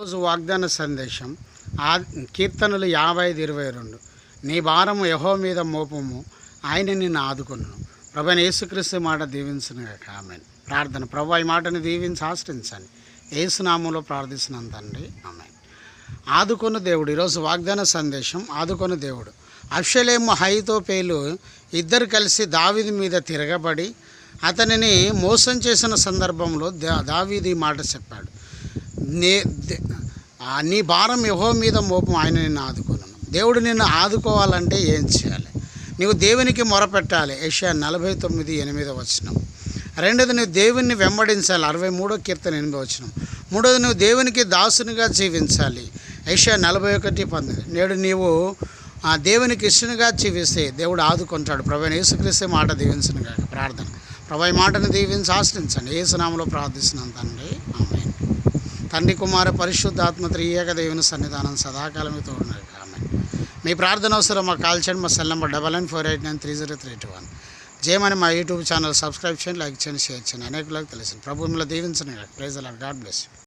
రోజు వాగ్దాన సందేశం. ఆ కీర్తనలు యాభై ఐదు ఇరవై రెండు. నీ భారం యహో మీద మోపము ఆయన నిన్ను ఆదుకును. ప్రభు యేసుక్రీస్తు మాట దీవించిన ఆమె ప్రార్థన. ప్రభు ఈ మాటని దీవించి ఆశ్రయించండి. ఏసునామంలో ప్రార్థిస్తున్నాను తండ్రి. ఆమె ఆదుకొను దేవుడు. ఈరోజు వాగ్దాన సందేశం ఆదుకొను దేవుడు. అక్షలేము హైతో పేలు ఇద్దరు కలిసి దావిది మీద తిరగబడి అతనిని మోసం చేసిన సందర్భంలో దా దావీది మాట చెప్పాడు. నే నీ భారం యహో మీద మోపం ఆయన నిన్ను ఆదుకున్నాను దేవుడు నిన్ను ఆదుకోవాలంటే ఏం చేయాలి? నీవు దేవునికి మొరపెట్టాలి. ఏషియా నలభై తొమ్మిది ఎనిమిది వచనం. రెండోది నువ్వు దేవుణ్ణి వెంబడించాలి. అరవై మూడో కీర్తన ఎనిమిది వచనం. మూడోది నువ్వు దేవునికి దాసునిగా జీవించాలి. ఏషియా నలభై ఒకటి పంతొమ్మిది. నేడు నీవు ఆ దేవునికి ఇష్టనుగా జీవిస్తే దేవుడు ఆదుకుంటాడు. ప్రభు యేసుక్రీస్తే మాట దీవించను కాక ప్రార్థన. ప్రభు మాటను దీవించి ఆశ్రయించండి. ఏసునామలో ప్రార్థిస్తున్నాను తండ్రి. ఆమె తండ్రి కుమార పరిశుద్ధాత్మ త్రియేక దేవుని సన్నిధానం సదాకాలమే ఉన్నారు ఆమె మీ ప్రార్థన అవసరం మా కాల్ చేయండి. మా cell number double nine four eight nine three zero three two one. జయమని మా యూట్యూబ్ ఛానల్ సబ్స్క్రైబ్ చేయండి లైక్ చేయండి షేర్ చేయండి. అనేకులకు తెలిసింది. ప్రభు మిమ్మల్ని దీవించండి. ప్రైజ్ అలా గాడ్ బ్లెస్